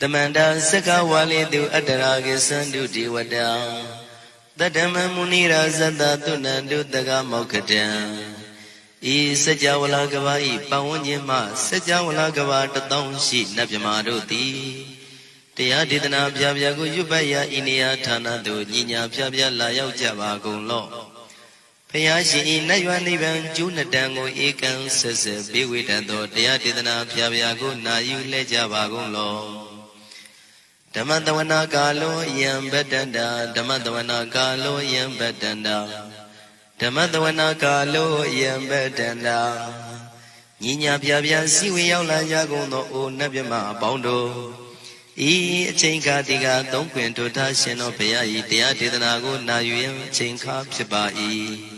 တမန္တာစကဝါလေတုအတ္တရာကိသန္တုဒေဝတံတတ္တမမုနိရာဇတသုဏန္တုတကမောက္ခတံဤစัจ java လာကဘာဤပဝန်းကျင်မှစัจ java လာကဘာတထောင်ရှိနတ်မြမာတို့သည်တရားဒေသနာပြပြကိုရွတ်ပတ်ရာဤနေရာဌာနသို့ညီညာပြပြလာရောက်ကြပါကုန်လော့ ဖျားရှင်ဤနတ်ရွာနိဗ္ဗာန်ကျိုးနှစ်တန်ကိုဧကံဆက်ဆက်ပေးဝေတတ်သောတရားဒေသနာပြပြကိုနာယူလဲကြပါကုန်လော့ဓမ္မတဝနာကာလောယံဗတ္တန္တာဓမ္မတဝနာကာလောယံဗတ္တန္တာဓမ္မတဝနာကာလောယံဗတ္တန္တာညီညာပြပြစီဝေရောက်လာကြကုန်သောအိုနတ်မြမအပေါင်းတို့ဤအချိန်ခါဒီကသုံးခွင်တို့ထားရှင်တော်ဘုရားဤတရားဒေသနာကိုနာယူရင်အချိန်ခါဖြစ်ပါ၏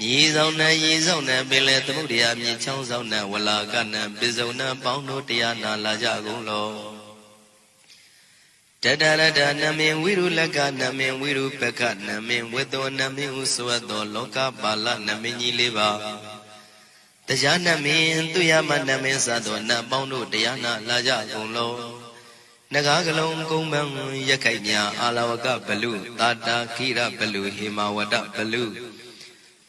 မြေဆောင်နဲ့ရေဆောင်နဲ့ပင်လေသမုဒ္ဒရာမြေချောင်းဆောင်နဲ့ဝလာကနဲ့ပိစုံနဲ့ပေါင်းတို့တရားနာလာကြကုန်လောတတရတနမင်ဝိရုလကနမင်ဝိရုပကနမင်ဝေသောနမင်ဟုဆိုအပ်သောလောကပါဠနမင်ကြီးလေးပါတရားနမင်သူရမနမင်စသောနတ်ပေါင်းတို့တရားနာလာကြကုန်လောနဂါကလုံးကုံပန်းရက်ခိုက်မြအာလဝကဘလူတာတာခိရဘလူဟေမဝဒဘလူ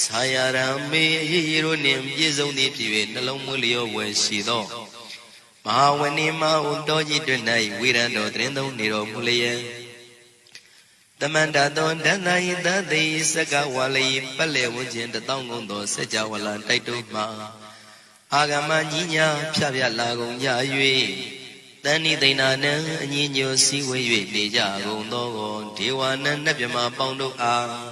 ဆာယရံမေအရေးရတို့နှင့်ပြည့်စုံသည်ဖြစ်၍နှလုံးမွေးလျောဝယ်ရှိသောမဟာဝဏိမဟုတော်ကြီးတွင်၌ဝိရံတော်တရင်သုံးနေတော်မူလျက်တမန္တသောဒန္နာယသတိစကဝါလိပက်လေဝန်းကျင်တတောင်းကုန်သောစัจ java လာတိုက်တို့မှာအာဂမညီညာဖြဖြလာကုန်ကြ၍တဏိသိဏနံအညီညွတ်စည်းဝေး၍နေကြကုန်သောဒေဝနံနတ်မြမပေါင်းတို့အား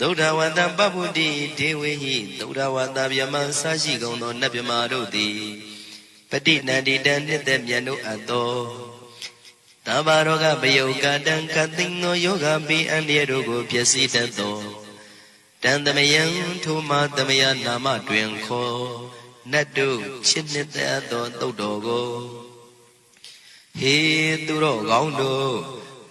ဒုဒ္ဓဝတ္တပပ္ပုတိဒေဝေဟိဒုဒ္ဓဝတ္တဗျမဆရှိကုန်သောနတ်မြမာတို့သည်ပဋိနန္တိတံနှစ်သက်မြတ်တို့အပ်သောတဘာရောဂပယုတ်ကတံကသိငောယောဂပိအန္တရတို့ကိုပြည့်စည်တတ်သောတန်တမယံထိုမသမယနာမတွင်ခေါ်နတ်တို့ချစ်နှစ်သက်သောတုတ်တော်ကိုဟေသူတော်ကောင်းတို့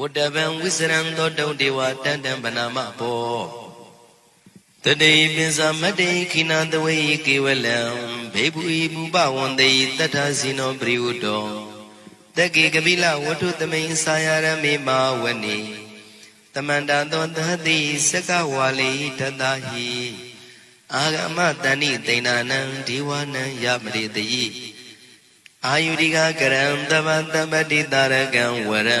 ဝတ္တဗံဝိစရံသောတုံဒေဝတန်တံဗနာမဘောတတိပိစမတေခိနာတဝေကေဝလံဘေဘူဤဘူပဝန္တေတတ္ထဇိနောပရိဝတ္တောတကေကပိလဝတ္ထုသမိန်စာယရမေမာဝနေတမန္တသောသတိစကဝါလိတတဟိအာဂမတဏိတိဏနံဒီဝနံယမရိတိအာယုရိကကရံတဗတမတိတာရကံဝရံ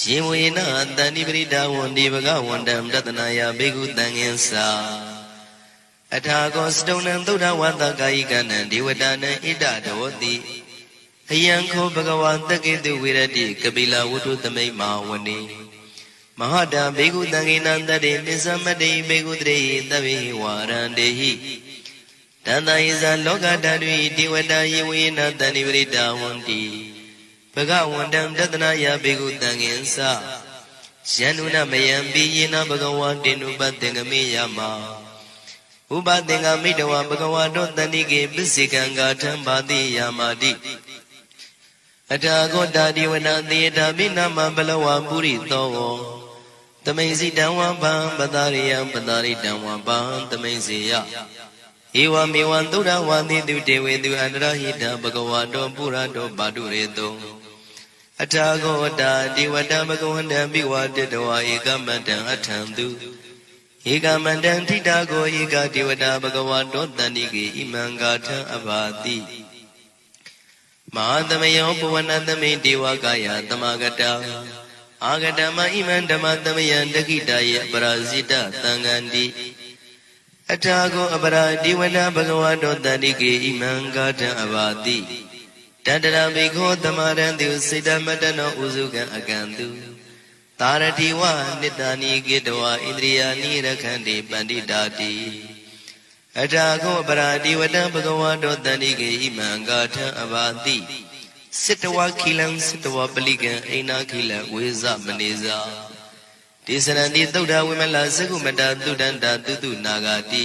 ရှင်ဝေနတန္တိပရိဒဝန္ဒီဘဂဝန္တံတတနာယဘိက္ခုတံဃင်္စာအထာကောစတုံနံသုဒ္ဓဝတ္တကာယိကနံဒေဝတာနံဣဒတောတိအယံခောဘဂဝါတကေတုဝိရတိကပိလဝုထုသမိတ်မာဝနေမဟာတံဘေကုတံဂိနံတတေပစ္စမတေဘေကုတရေတဗေဝါရန္တေဟိတန္တယဇလောကဓာတုတိဝတယေဝေနတန္တိပရိတာဝန္တိဘ ဂဝန္တံတတနာယဘေကုတံငင်္စယန္နုနမယံပိယေနဘဂဝါတေနုပတ္တေငမေယမဥပသင်္ကမိတဝဘဂဝါတောတန္တိကေပစ္စေကံဂါထံဘာတိယာမာတိအထာဂောတာဒီဝနာသေတာမိနာမဘလဝပုရိသောတမိန်စီတံဝံပံပတာရိယံပတာရိတံဝံပံတမိန်စီယဧဝမေဝံသုဒ္ဓဝါတိတုတေဝေတုအန္တရဟိတဘဂဝါတောပုရတောပါတုရေတော အထာဂောတာဒီဝတံဘဂဝန္တံပိဝါတတဝါဧကမတံအထံတုဧကမန္တံထိတာကိုဧကဒေဝတာဘဂဝါတောတန္တိကေဣမံဂါထံအဘာတိမဟာသမယောပဝနသမိဒေဝကာယသမဂတအာဂတမဣမံဓမ္မသမယံတခိတယေပရာဇိတသံဃန္တိအထာကိုအပရာဒီဝနဘဂဝတောတန္တိကေဣမံဂါထံအဘာတိ တတရဘေခောသမရံတုစေတမတနောဥစုကံအကံတုသာရတိဝနိတာနိကေတဝဣန္ဒြိယာနိရခန္တိပန္တိတာတိအထာခောပရာတိဝတံဘဂဝတောတန္တိကေဣမံဂါထံအဘာတိစိတဝခိလံစိတဝပလိကံအိနာခိလံဝေဇမနေဇာတိစရဏတိသုဒ္ဓဝိမလသကုမတသုဒန္တာတုတုနာဂာတိ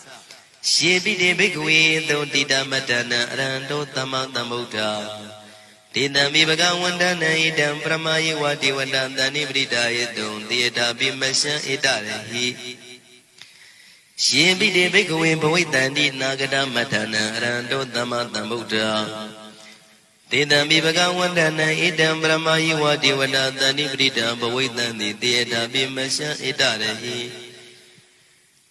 ရှေပိတေဘိက္ခဝေသောတိတမတ္တနံအရဟံတောသမ္မာသမ္ဗုဒ္ဓတေတံမိဘဂဝန္တနံဣတံပရမယေဝတိဝတံတဏိပရိဒာယေတုံတေတာပိမရှံဣတရဟိရှင်ပိတေဘိက္ခဝေဘဝိတန္တိနာဂတမတ္တနံအရဟံတောသမ္မာသမ္ဗုဒ္ဓတေတံမိဘဂဝန္တနံဣတံပရမယိဝတိဝတတန္တိပရိတံဘဝိတံတိတေတာပိမရှံဣတရဟိ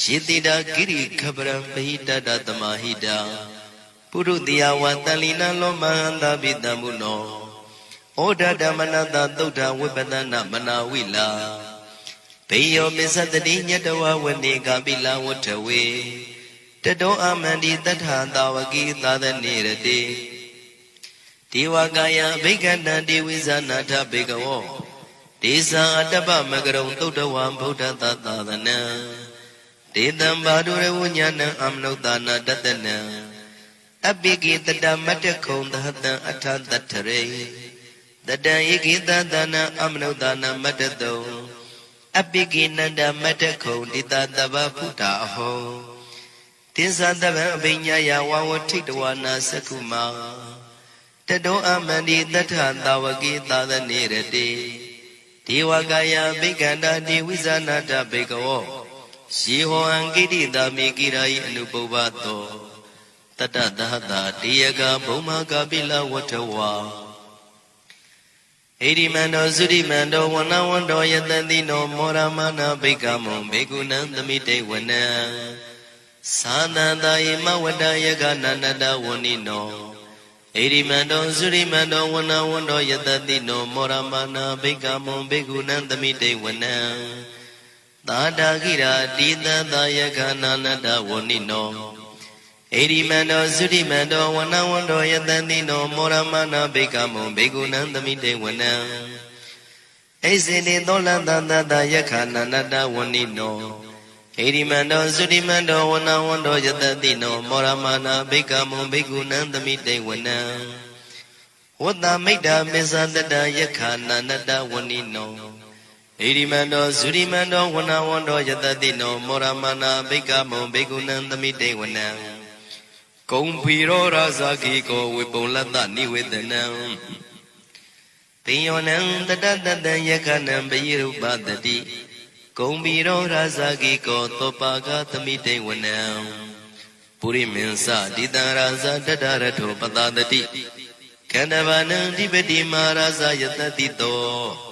ယေတိတာကိရိခပရံပဟိတတသမာဟိတာပုရုတိယဝတလီနလောမဟန္တာပိတံမုနောဩဒဓမ္မနတသုဒ္ဓဝိပဒနာမနာဝိလာဘေယောမစ္စတတိညတဝဝနေကပိလဝထဝေတတောအမန္တိတထသာဝကိသာသနေရတိဒေဝကာယဘိက္ခန္တံဒေဝိဇာနာထဘေကဝောဒေဇာအတ္တပမကရုံသုဒ္ဓဝံဗုဒ္ဓသာသာသနံ ဒေတံဘာဒုရဝဉ္ဉဏံအမနုဿာနာတတနံအပိကိတတမတ္တခုံသဟတံအထတထရေတတံဧကိတသနာအမနုဿာနာမတ္တတုံအပိကိနန္ဒမတ္တခုံတိတတဗ္ဗဖုတာအဟောသစ္စာတဗံအဘိညာယဝဝထိတဝနာသကုမာတတောအမန္တိတထသာဝကိသာသနေရတိဒေဝကာယဘိက္ခန္တာဒေဝိဇာနာတဘေကဝော ယေဟောအံကိတိတာမေကိရာယအနုပုဗ္ဗတောတတသဟတာတေယကဘုံမာကပိလဝထဝါဣရိမန္တောသုရိမန္တောဝနဝန္တောယတတိနောမောရမနာဘိကမုံဘေကုဏံသမိတေဝနံသာနန္တယေမဝတ္တယကနန္တတဝဏိနောဣရိမန္တောသုရိမန္တောဝနဝန္တောယတတိနောမောရမနာဘိကမုံဘေကုဏံသမိတေဝနံ သာတာခိရာတိတသာယကနာနတဝဏိနောဣရိမန္တောသုရိမန္တောဝနဝန္တောယတတိနောမောရမနာဘိကမုံဘေကုဏံသမိတေဝနံဣဇေတိသောလန္တတတယခာနာနတဝဏိနောဣရိမန္တောသုရိမန္တောဝနဝန္တောယတတိနောမောရမနာဘိကမုံဘေကုဏံသမိတေဝနံဝတ္တမိတ်တာမစ္ဆတတယခာနာနတဝဏိနော ဣရိမန္တောသုရိမန္တောဝနဝန္တောယတတိနောမောရမနာဘိကမုံဘေကုဏံသမိတေဝနံကုံဖီရောရာဇာကိကောဝေပုံလတ္တနိဝေဒနံပိယောနံတတတတံယခနံပယိရုပတတိကုံဖီရောရာဇာကိကောသောပါကသမိတေဝနံပုရိမင်းစတိတံရာဇာတတရထောပတတတိကန္တဗနံဓိပတိမာရာဇာယတတိတော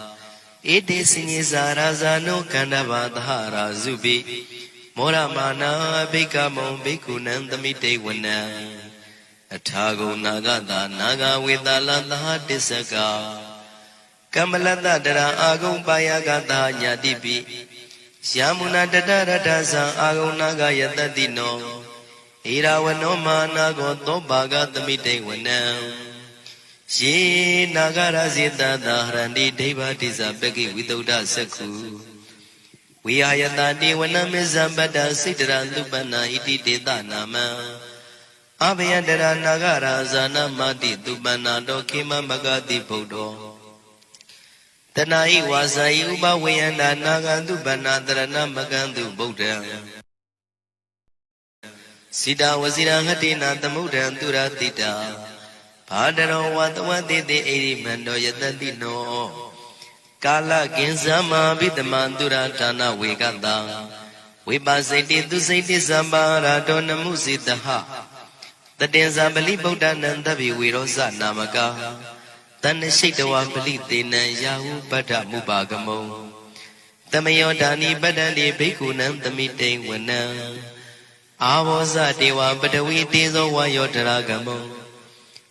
ဧတေစညေဇာရာဇာနောကန္တဘာသဟရာဇုပိမောရမာနာဘိကမုံဘိက္ခုနံသမိတေဝနံအထာဂုံနာဂတာနာဂဝေတာလသဟတစ္စကကမ္မလတတရာအာဂုံပါယကတာညာတိပိယာမုနာတတရတသံအာဂုံနာဂယတတိနောဣရာဝနောမာနာကောသောဘာဂသမိတေဝနံ ယေနာဂရဇေတသာဟရန္တိဒိဗ္ဗတိဇပကိဝိတုဒ္ဓစက္ခုဝိဟာယတတိဝနမေဇံပတ္တစိတ္တရသုပနာဣတိတေတနာမံအဘယတရနာဂရာဇာနမတိသုပနာတောခေမမဂတိဗုဒ္ဓောတဏှာဤဝါစာဤဥပဝေယန္တာနာဂန္တုဗန္နာတရဏမကန္တုဗုဒ္ဓံစိတဝစီရဟတိနာသမုဒ္ဒံသူရတိတာ ဘာတရောဝတဝတိတိအိရိမန္တောယတတိနောကာလကင်ဇမဘိတမံသူရဌာနဝေကတံဝိပါစိတိသူစိတိသမ္ပါရာတောနမှုစိတဟတတင်္ဇာပလိဗုဒ္ဓနံတဗ္ဗေဝေရောဇနာမကာတဏ္ဍရှိတဝပလိတေနံယာဟုပတ္ထမုပါကမုံတမယောဒာနိပတ္တန္တိဘိက္ခုနံသမိတိံဝနံအာဘောဇတေဝပတဝီတေဇောဝါယောတရာကမုံ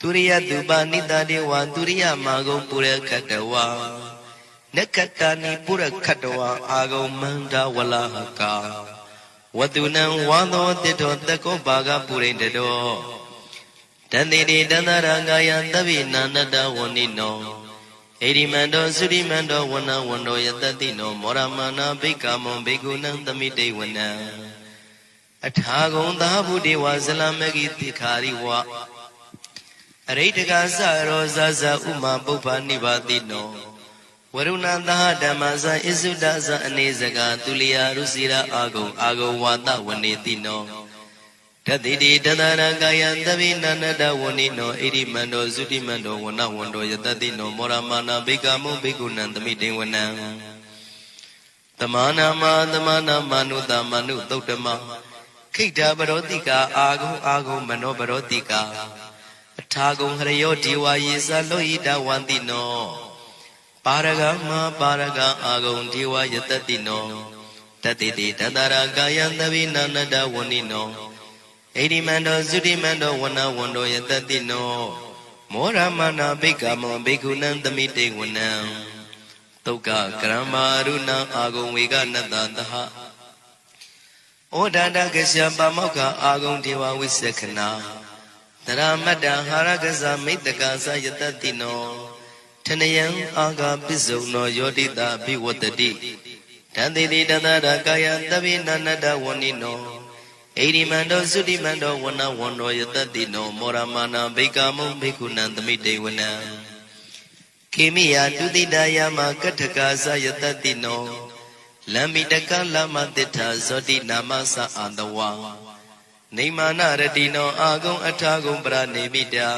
သူရိယသူပနိတတေဝသူရိယမာဂုံပုရခတဝါနက္ခတနိပုရခတဝါအာဂုံမန္တဝလဟကာဝတုနံဝါသောတိတောတကောဘာဂပုရိတတောတန်တိတိတန္တရာကာယသဗ္ဗိနန္တဝဏိနောဣရိမန္တောသုရိမန္တောဝနဝန္တောယတတိနောမောရမနာဘိကမွန်ဘေကုဏံသမိတေဝနံအထာဂုံသာဘုဒေဝဇလမဂိတိခာရိဝ အရိတကသရောဇဇဥမာပုပ္ပနိဗ္ဗာတိနောဝရုဏသဟဓမ္မဇဣစုဒဇအနေစကသူလျာရုစီရာအာဂုံအာဂုံဝါဒဝနေတိနောတတိတိတသရကာယံသဗိနန္တဝနိနောဣရိမန္တောသုတိမန္တောဝနဝန္တောယတတိနောမောရမာနာဘိကမုဘိကုဏံသမိတေဝနံတမနာမသမနာမနုတမနုသုတ်တမခိတ္တပရောတိကာအာဂုံအာဂုံမနောပရောတိကာအ ထာဂုံဟရယောဒီဝါယေသလောဣတဝန္တိနောပါရဂမပါရဂအာဂုံဒီဝါယတတိနောတတိတိတတရာကာယံသဗိနာနတဝဏိနောဣတိမန္တောသုတိမန္တောဝနဝန္တောယတတိနောမောရမနာဘိက္ခမောဘိက္ခုနံသမိတေဝနံတုတ်ကကရမရုဏအာဂုံဝေကနတသဟဩဒန္တကရှပမောက္ခအာဂုံဒေဝဝိသခနာ တရမတ္တဟာရကဇမိတ္တကသယတတိနောထနယံအာဂပစ္စုံနောယောတိတာဘိဝတ္တိတန်တိတိတတရကာယတဗိနန္တဝဏိနောဣရိမန္တောသုတိမန္တောဝနဝန္တောယတတိနောမောရမနာဘိကာမုံဘိက္ခုနံသမိတေဝနံခေမိယတုတိတယမကထကာသယတတိနောလမ္မိတကလမတိထာဇောတိနာမသအာတဝါ နေမာနရတိနောအာဂုံအထာဂုံပရနေမိတာ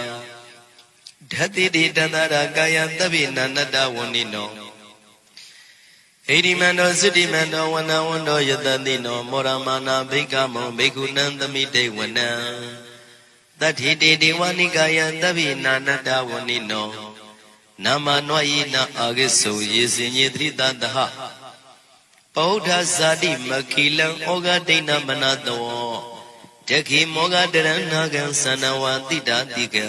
ဓတ္တိတိတန္တရာကာယသဗ္ဗိနန္တဝဏိနောဣတိမန္တောသုတိမန္တောဝနဝန္တောယတတိနောမောရမာနာဘိကမောဘိက္ခုနံသမိတေဝနံတတိတေဒေဝနိကာယသဗ္ဗိနာနတဝဏိနောနာမနွာယိနာအာဂိစုယေစင်ညေတိတတဟပောဓဇာတိမခိလံဩဃဒိဏမနတော တခိမောဂတရဏဂံသနဝတိတာတိကံ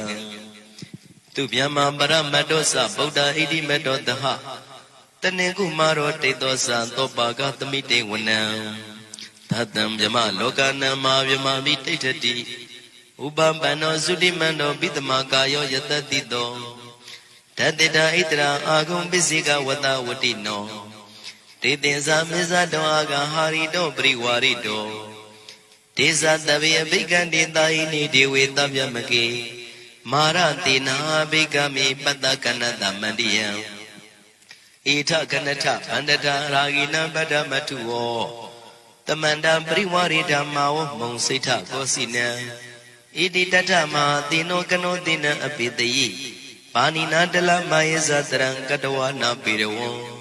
သူဗျမပရမတ္တောသဗုဒ္ဓဣတိမတ္တောတဟတနေကုမာရောတိတောသသောပါကသမိတေဝနံသတံဗျမလောကနံမာဗျမမိတိဋ္ဌတိဥပပန္နောသုတိမန္တောပိတမကာယောယတတိတောတတေတာဣတရာအာဂုံပစ္စေကဝတဝတိနောတေတင်္ဇာမေဇတောအာဂဟာရိတောပရိဝါရိတော ဒေဇတဗေအဘိကံတေတာယိနိဒေဝေတဗျမကေမာရတေနာဘိကမေပတ္တကနတမန္တိယံဣထကနထဗန္တတာရာဂိနံပတ္တမထုဝောတမန္တပရိဝရိဓမ္မာဝမုံစိဋ္ဌကောစီနံဣတိတထမဟာတိနောကနောတိနံအပိတယိပါဏိနာတလမယေဇတရံကတဝနာပေရဝံ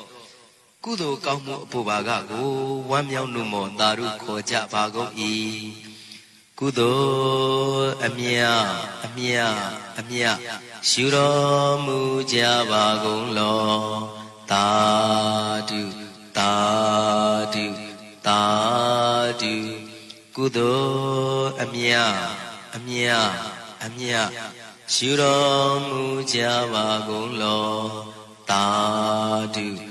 ကုသိုလ်ကောင်းမှုအဖို့ပါကကိုဝမ်းမြောက်နှုမောသာဓုခေါ်ကြပါကုန်၏ကုသိုလ်အမြအမြအမြရှုတော်မူကြပါကုန်လောသာဓုသာဓုသာဓုကုသိုလ်အမြအမြအမြရှုတော်မူကြပါကုန်လောသာဓု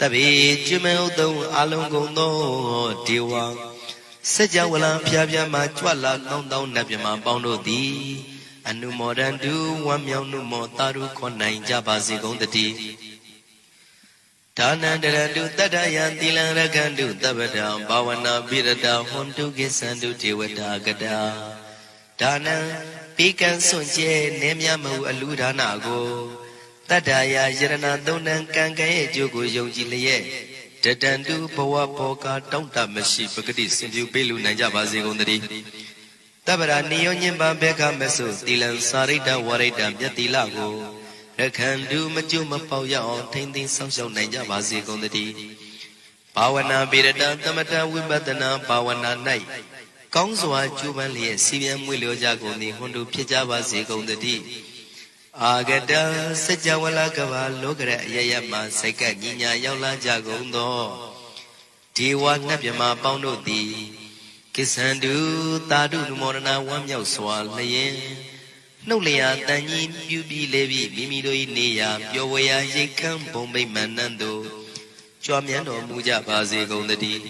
တပိကျွမေဥတုံအလုံးကုန်သောဒေဝစัจ java လံဖျားဖျားမှကြွလာကောင်းသောနတ်မြမပေါင်းတို့သည် အနုမောဒန္တုဝမ်းမြောက်နှုမောတာရုခေါ်နိုင်ကြပါစေကုန်တည်းဒါနန္တရတုတတ္တယံသီလံရကန္တုတပ္ပတံဘာဝနာပိရတဟွန်တုကိသန္တုဒေဝတာကတာဒါနံပိကံစွန့်ကျဲနေမြမဟုအလူဒါနကို တတ္တယာယရဏသုံးတန်ကံကံရဲ့အကျိုးကိုယုံကြည်လျက်တတန်တုဘဝဘောကတောင့်တမရှိပဂတိစင်ပြူပေးလူနိုင်ကြပါစေကုန်သတည်းတပ္ပရာနိယောညင်ပံဘေခမဆုသီလံစာရိတ္တဝရိတ္တမြတ်တိလကိုရခန္တုမကျွမပေါရအောင်ထိမ့်သိမ်းဆောင်ရှောက်နိုင်ကြပါစေကုန်သတည်းဘာဝနာပိရတသမထဝိပဿနာဘာဝနာ၌ကောင်းစွာကျူးပန်းလျက်စီပြန်မွေလျောကြကုန်သည်ဟွန်တို့ဖြစ်ကြပါစေကုန်သတည်း အာဂတစัจ java လကဘာလောကရအယယမစိတ်ကညီညာရောက်လာကြကုန်သောဒေဝနတ်မြမပေါင်းတို့သည်ကိစ္ဆန္တုတာတုနမောရဏဝမ်းမြောက်စွာလျင်နှုတ်လျာတန်ကြီးပြူပြီးလေပြီးမိမိတို့၏နေရာပျော်ဝေရာရိတ်ခမ်းဘုံမိတ်မန္နန်တို့ကြွားမြန်းတော်မူကြပါစေကုန်သတည်း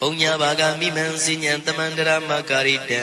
ပုံညာဘာဂမိမံစဉ္ဉံတမန္တရမကာရိတံ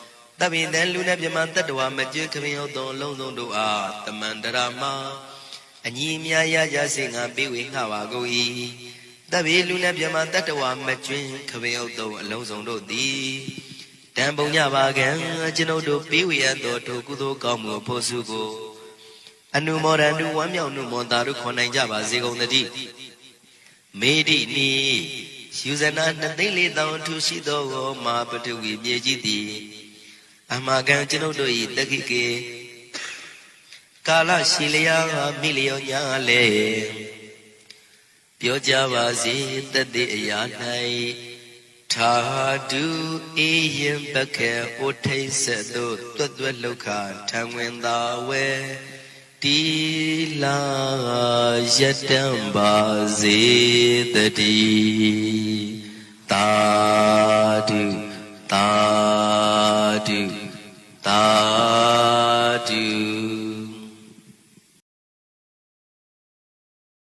တပိတံလူနဲ့ပြမတတ္တဝါမကျွခမင်းဟုတ်သောအလုံးစုံတို့အားတမန္တရာမအညီအများရကြစေငါပေးဝေငှပါကုန်၏တပိလူနဲ့ပြမတတ္တဝါမကျွင်းခမင်းဟုတ်သောအလုံးစုံတို့သည်တံပုံညပါကံကျွန်ုပ်တို့ပေးဝေရသောထိုကုသိုလ်ကောင်းမှုဖို့စုကိုအနုမောဒန္တုဝမ်းမြောက်နုမောတာတို့ခွန်နိုင်ကြပါစေကုန်သတည်းမေတိနီယူဇနာနှစ်သိန်းလေးတောင်ထူရှိသောမာပတုဝီမြေကြီးသည် အမကံကျွန်ုပ်တို့၏တခိကေကာလရှိလျာမိလျောညာလေပြောကြပါစေတသက်အရာ၌ထာတုအေယံပခေဩထိတ်ဆက်သို့တွတ်တွတ်လောက်ခထံဝင်သာဝဲတီလာယတံပါစေတတိတာတုတာ Tadu.